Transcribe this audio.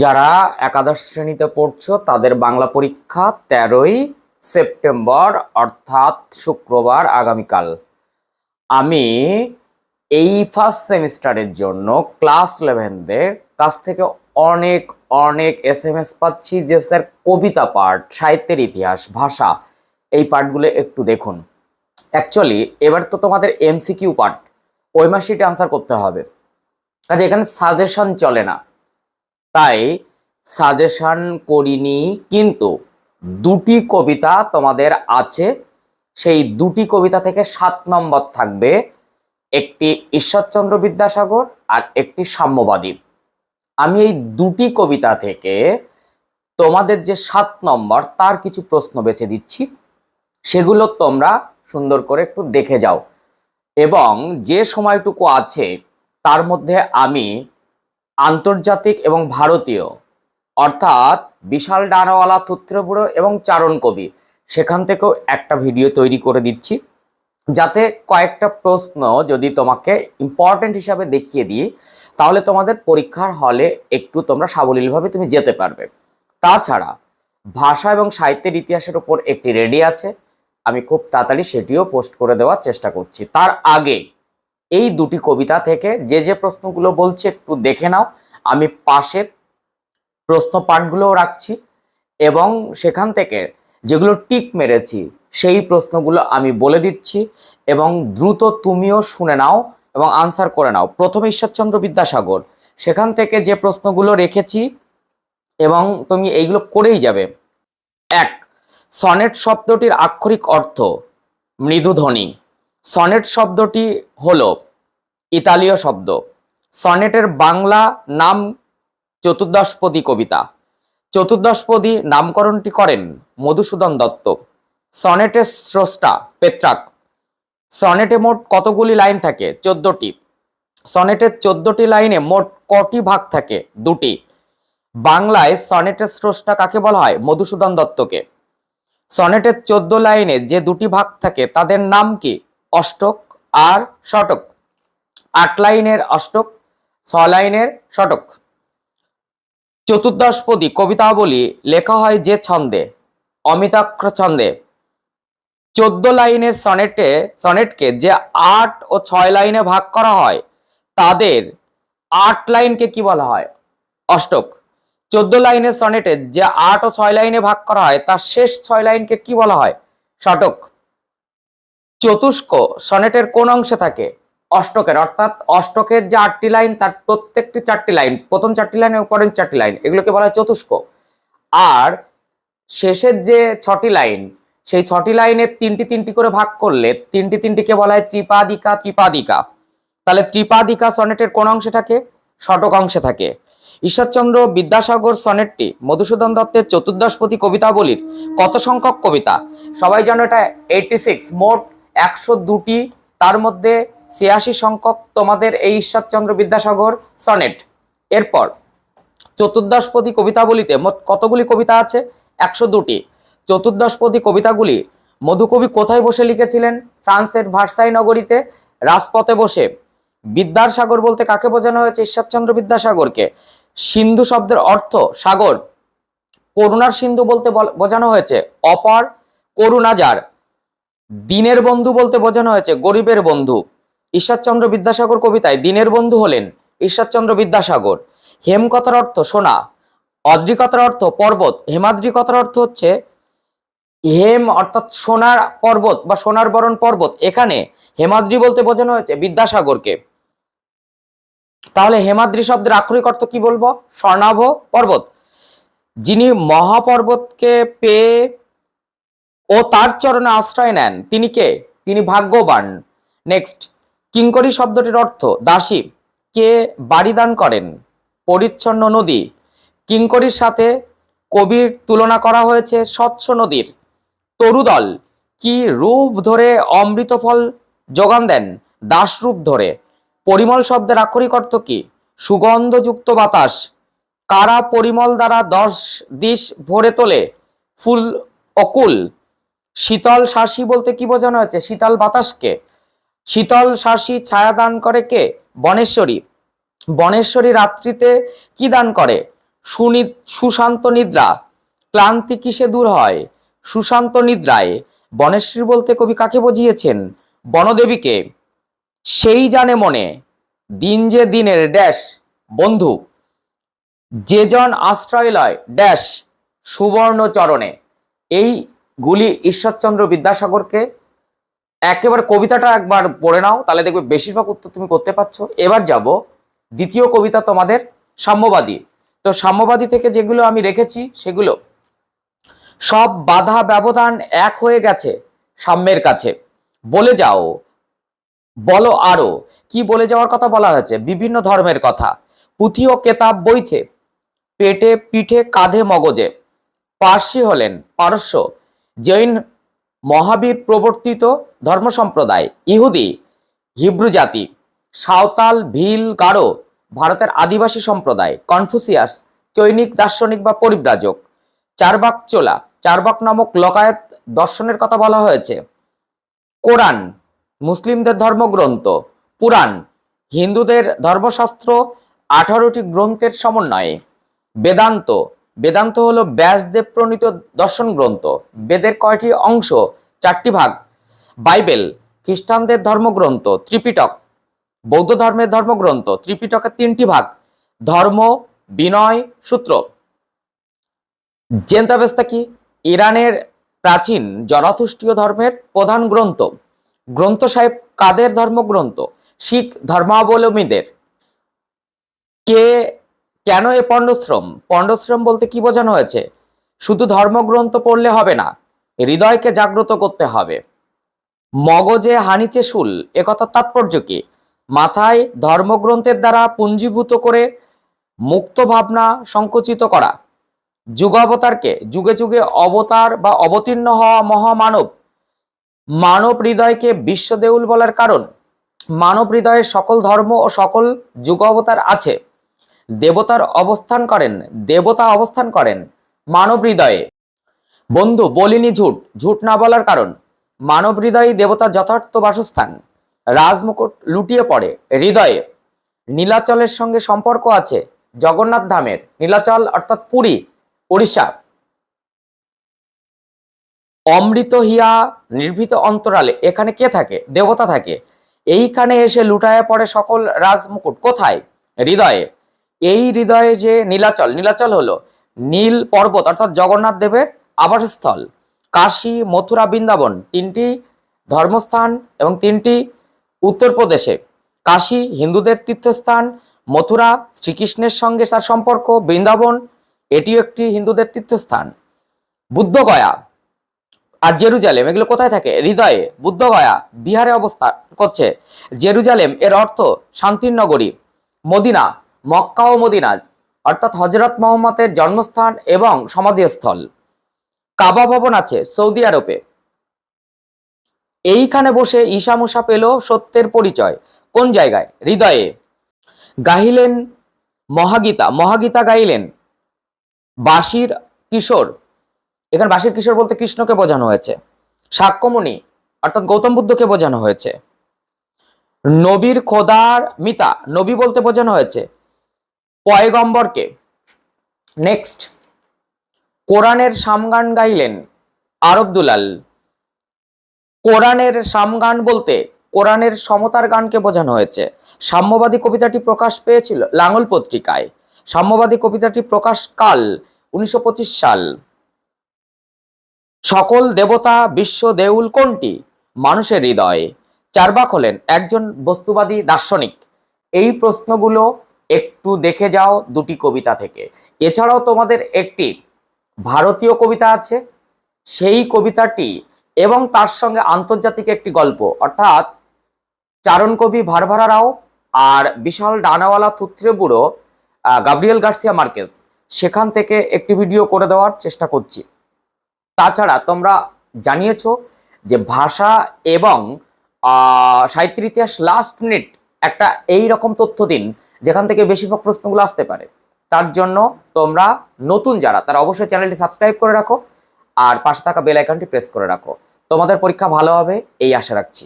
যারা একাদশ শ্রেণীতে পড়ছো, তাদের বাংলা পরীক্ষা তেরোই সেপ্টেম্বর, অর্থাৎ শুক্রবার আগামীকাল। আমি এই ফার্স্ট সেমিস্টারের জন্য ক্লাস ইলেভেনদের কাছ থেকে অনেক অনেক এস এম এস পাচ্ছি যে, স্যার, কবিতা পাঠ, সাহিত্যের ইতিহাস, ভাষা, এই পাঠগুলো একটু দেখুন। অ্যাকচুয়ালি এবার তো তোমাদের এমসিকিউ পার্ট ওই মাসিটা আনসার করতে হবে। কাজে এখানে সাজেশন চলে না। তাই সাজেশন করিনি, কিন্তু দুটি কবিতা তোমাদের আছে। সেই দুটি কবিতা থেকে সাত নম্বর থাকবে একটি ঈশ্বরচন্দ্র বিদ্যাসাগর আর একটি সাম্যবাদী। আমি এই দুটি কবিতা থেকে তোমাদের যে সাত নম্বর, তার কিছু প্রশ্ন বেছে দিচ্ছি। সেগুলো তোমরা সুন্দর করে একটু দেখে যাও। এবং যে সময়টুকু আছে, তার মধ্যে আমি আন্তর্জাতিক এবং ভারতীয়, অর্থাৎ বিশাল ডানাওয়ালা থুত্রবুড়ো এবং চারণ কবি। সেখান থেকেও একটা ভিডিও তৈরি করে দিচ্ছি। যাতে কয়েকটা প্রশ্ন যদি তোমাকে ইম্পর্টেন্ট হিসাবে দেখিয়ে দিই, তাহলে তোমাদের পরীক্ষার হলে একটু তোমরা সাবলীলভাবে তুমি যেতে পারবে। তাছাড়া ভাষা এবং সাহিত্যের ইতিহাসের উপর একটি রেডি আছে। আমি খুব তাড়াতাড়ি সেটিও পোস্ট করে দেওয়ার চেষ্টা করছি। তার আগে এই দুটি কবিতা থেকে যে যে প্রশ্নগুলো বলছি একটু দেখে নাও। আমি পাশের প্রশ্ন পাঠগুলোও রাখছি এবং সেখান থেকে যেগুলো টিক মেরেছি, সেই প্রশ্নগুলো আমি বলে দিচ্ছি এবং দ্রুত তুমিও শুনে নাও এবং আনসার করে নাও। প্রথমে ঈশ্বরচন্দ্র বিদ্যাসাগর, সেখান থেকে যে প্রশ্নগুলো রেখেছি এবং তুমি এইগুলো করেই যাবে। এক, সনেট শব্দটির আক্ষরিক অর্থ, মৃদুধ্বনি। সনেট শব্দটি হলো ইতালীয় শব্দ। সনেটের বাংলা নাম চতুর্দশপদী কবিতা। চতুর্দশপদী নামকরণটি করেন মধুসূদন দত্ত। সনেটের স্রষ্টা পেত্রাক। সনেটে মোট কতগুলি লাইন থাকে? চোদ্দটি। সনেটের চোদ্দটি লাইনে মোট কটি ভাগ থাকে? দুটি। বাংলায় সনেটের স্রষ্টা কাকে বলা হয়? মধুসূদন দত্তকে। সনেটের চোদ্দ লাইনে যে দুটি ভাগ থাকে, তাদের নাম কি? অষ্টক আর শতক আট লাইনের অষ্টক, ছ লাইনের শতক চতুর্দশপদী কবিতাবলী লেখা হয় যে ছন্দে অমিতাক্ষর ছন্দে চোদ্দ লাইনের সনেটে, সনেটকে যে আট ও ছয় লাইনে ভাগ করা হয়, তাদের আট লাইনকে কি বলা হয়? অষ্টক। চোদ্দ লাইনের সনেটে যে আট ও ছয় লাইনে ভাগ করা হয়, তার শেষ ছয় লাইনকে কি বলা হয়? শতক চতুষ্ক সনেটের কোন অংশে থাকে? অষ্টকের। অর্থাৎ অষ্টকের যে আটটি লাইন, তার প্রত্যেকটি চারটি লাইন, প্রথম চারটি লাইন এবং পরের চারটি লাইন, এগুলোকে বলা হয় চতুষ্ক। আর শেষের যে ছটি লাইন, সেই ছটি লাইনের তিনটি তিনটি করে ভাগ করলে তিনটি তিনটিকে বলা হয় ত্রিপাদিকা ত্রিপাদিকা। তাহলে ত্রিপাদিকা সনেটের কোন অংশে থাকে? ষটক অংশে থাকে। ঈশ্বরচন্দ্র বিদ্যাসাগর সনেটটি মধুসূদন দত্তের চতুর্দশপতি কবিতাবলীর কত সংখ্যক কবিতা? সবাই জানো এটা এইটটি সিক্স মোট একশো দুটি, তার মধ্যে ছিয়াশি সংখ্যক তোমাদের এই ঈশ্বরচন্দ্র বিদ্যাসাগর সনেট। এরপর চতুর্দশপদী কবিতাবলিতে মোট কতগুলি কবিতা আছে? একশো দুটি। চতুর্দশপদী কবিতাগুলি মধুকবি কোথায় বসে লিখেছিলেন? ফ্রান্সের ভার্সাই নগরীতে রাজপথে বসে। বিদ্যাসাগর বলতে কাকে বোঝানো হয়েছে? ঈশ্বরচন্দ্র বিদ্যাসাগরকে। সিন্ধু শব্দের অর্থ সাগর। করুণার সিন্ধু বলতে বল- বোঝানো হয়েছে অপর, করুণাজার। দিনের বন্ধু বলতে বোঝানো হয়েছে গরিবের বন্ধু। ঈশ্বরচন্দ্র বিদ্যাসাগর কবিতায় দিনের বন্ধু হলেন ঈশ্বরচন্দ্র বিদ্যাসাগর। হেম কথার অর্থ সোনা। অদ্রিকতার অর্থ পর্বত। হেমাদ্রিকতার অর্থ হচ্ছে হেম অর্থাৎ সোনার পর্বত বা সোনার বরণ পর্বত। এখানে হেমাদ্রি বলতে বোঝানো হয়েছে বিদ্যাসাগরকে। তাহলে হেমাদ্রি শব্দের আক্ষরিক অর্থ কি বলব? স্বর্ণাভ পর্বত। যিনি মহাপর্বতকে পেয়ে ও তার চরণে আশ্রয় নেন। তিনি কে? তিনি ভাগ্যবান। নেক্সট কিঙ্করি শব্দটির অর্থ দাসী। কে বাড়ি দান করেন? পরিচ্ছন্ন নদী। কিঙ্করির সাথে কবির তুলনা করা হয়েছে স্বচ্ছ নদীর। তরুদল, কি রূপ ধরে অমৃত ফল যোগান দেন? দাসরূপ ধরে। পরিমল শব্দের আক্ষরিক অর্থ কি? সুগন্ধযুক্ত বাতাস। কারা পরিমল দ্বারা দশ দিশ ভরে তোলে? ফুল অকুল। শীতল শাসী বলতে কি বোঝানো হয়েছে? শীতল বাতাসকে। শীতল শাসী ছায়া দান করে কে? বনেশ্বরী। বনেশ্বরী রাত্রিতে কি দান করে? সুনি, সুশান্ত নিদ্রা। ক্লান্তি কিসে দূর হয়? সুশান্ত নিদ্রায়। বনেশ্রী বলতে কবি কাকে বুঝিয়েছেন? বনদেবীকে। সেই জানে মনে। দিন যে দিনের ড্যাশ। বন্ধু। যে জন আশ্রয় লয়, ড্যাশ। সুবর্ণ চরণে এইগুলি ঈশ্বরচন্দ্র বিদ্যাসাগরকে। একেবারে কবিতাটা একবার পড়ে নাও, তাহলে দেখবে বেশিরভাগ উত্তর তুমি করতে পারছ। এবার যাব, দ্বিতীয় কবিতা তোমাদের সাম্যবাদী। তো সাম্যবাদী থেকে যেগুলো আমি রেখেছি, সেগুলো। সব বাধা ব্যবধান এক হয়ে গেছে সাম্যের কাছে। বলে যাও, বলো আরও কি বলে যাওয়ার কথা বলা হয়েছে? বিভিন্ন ধর্মের কথা। পুঁথি ও কেতাব বইছে, পেটে পিঠে কাঁধে মগজে। পার্সি হলেন, পারস্য। জৈন মহাবীর প্রবর্তিত ধর্ম সম্প্রদায়, ইহুদি, হিব্রু জাতি, সাঁওতাল, ভিল, গারো, ভারতের আদিবাসী সম্প্রদায়, কনফুসিয়াস, চৈনিক, দার্শনিক বা পরিব্রাজক। চারবাক চোলা, চারবাক নামক লকায়েত দর্শনের কথা বলা হয়েছে। কোরআন, মুসলিমদের ধর্মগ্রন্থ। পুরাণ, হিন্দুদের ধর্মশাস্ত্র আঠারোটি গ্রন্থের সমন্বয়ে। বেদান্ত বেদান্ত হলো ব্যাসদেব প্রণীত দর্শন গ্রন্থ। বেদের কয়টি অংশ? চারটি ভাগ। বাইবেল, খ্রিস্টানদের ধর্মগ্রন্থ, ত্রিপিটক। বৌদ্ধ ধর্মের ধর্মগ্রন্থ, ত্রিপিটকের তিনটি ভাগ। ধর্ম, বিনয়, সূত্র। জেন্তাবেস্তা কি? ইরানের প্রাচীন জরাথুষ্টীয় ধর্মের প্রধান গ্রন্থ। গ্রন্থ সাহেব কাদের ধর্মগ্রন্থ? শিখ ধর্মাবলম্বীদের। কে কেন এ পণ্ডশ্রম? পণ্ডশ্রম বলতে কি বোঝানো হয়েছে? শুধু ধর্মগ্রন্থ পড়লে হবে না, হৃদয়কে জাগ্রত করতে হবে। মগজে হানিচে শুল একথা তাৎপর্য কি? মাথায় ধর্মগ্রন্থের দ্বারা পুঞ্জীভূত করে মুক্ত ভাবনা সংকুচিত করা। যুগাবতারকে, যুগে যুগে অবতার বা অবতীর্ণ হওয়া মহামানব, মানব হৃদয়কে বিশ্বদেউল বলার কারণ। মানব হৃদয়ে সকল ধর্ম ও সকল যুগ অবতার আছে। দেবতার অবস্থান করেন, দেবতা অবস্থান করেন মানব হৃদয়ে বন্ধু, বলিনি ঝুট ঝুট না বলার কারণ। মানব হৃদয়ে দেবতার যথার্থ বাসস্থান। রাজমুকুট লুটিয়ে পড়ে, হৃদয়ে। নীলাচলের সঙ্গে সম্পর্ক আছে, জগন্নাথ ধামের। নীলাচল অর্থাৎ পুরী উড়িষ্যা অমৃত হিয়া নির্ভীত অন্তরালে, এখানে কে থাকে? দেবতা থাকে। এইখানে এসে লুটায় পড়ে সকল রাজমুকুট। কোথায়? হৃদয়ে। এই হৃদয়ে যে নীলাচল নীলাচল হলো নীল পর্বত, অর্থাৎ জগন্নাথ দেবের আবাসস্থল। কাশী, মথুরা, বৃন্দাবন তিনটি ধর্মস্থান এবং তিনটি উত্তরপ্রদেশে। কাশী হিন্দুদের তীর্থস্থান, মথুরা শ্রীকৃষ্ণের সঙ্গে তার সম্পর্ক, বৃন্দাবন এটিও একটি হিন্দুদের তীর্থস্থান। বুদ্ধগয়া আর জেরুজালেম, এগুলো কোথায় থাকে? হৃদয়ে বুদ্ধগয়া বিহারে অবস্থান করছে। জেরুজালেম এর অর্থ শান্তির নগরী। মদিনা মক্কা ও মদিনা অর্থাৎ হজরত মোহাম্মদের জন্মস্থান এবং সমাধিস্থল। কাবা ভবন আছে সৌদি আরবে। এইখানে বসে ঈশা মুসা পেল সত্যের পরিচয়। কোন জায়গায়? হৃদয়ে। গাইলেন মহাগীতা। মহাগীতা গাইলেন বাসির কিশোর। এখানে বাসির কিশোর বলতে কৃষ্ণকে বোঝানো হয়েছে। সাক্ষ্যমণি, অর্থাৎ গৌতম বুদ্ধকে বোঝানো হয়েছে। নবীর খোদার মিতা। নবী বলতে বোঝানো হয়েছে পয়গম্বরকে। নেক্সট কোরআনের সামগান গাইলেন আরব দুলাল কোরআনের সামগান বলতে কোরআনের সমতার গানকে বোঝানো হয়েছে। সাম্যবাদী কবিতাটি প্রকাশ পেয়েছিল লাঙল পত্রিকায়। সাম্যবাদী কবিতাটি প্রকাশ কাল, উনিশশো পঁচিশ সাল। সকল দেবতা, বিশ্ব দেউল কোনটি? মানুষের হৃদয়ে। চারবাক হলেন একজন বস্তুবাদী দার্শনিক। এই প্রশ্নগুলো একটু দেখে যাও দুটি কবিতা থেকে। এছাড়াও তোমাদের একটি ভারতীয় কবিতা আছে, সেই কবিতাটি এবং তার সঙ্গে আন্তর্জাতিক একটি গল্প, অর্থাৎ চারণ কবি ভারভারা রাও আর বিশাল ডানাওয়ালা থুত্রে বুড়ো গাব্রিয়েল গার্সিয়া মার্কেস সেখান থেকে একটি ভিডিও করে দেওয়ার চেষ্টা করছি। তাছাড়া তোমরা জানিয়েছো যে ভাষা এবং সাহিত্যের ইতিহাস লাস্ট মিনিট একটা এই রকম তথ্য দিন যেখান থেকে বেশিরভাগ প্রশ্নগুলো আসতে পারে। তার জন্য তোমরা নতুন যারা, তারা অবশ্যই চ্যানেলটি সাবস্ক্রাইব করে রাখো আর পাশে থাকা বেল আইকনটি প্রেস করে রাখো। তোমাদের পরীক্ষা ভালো হবে, এই আশা রাখছি।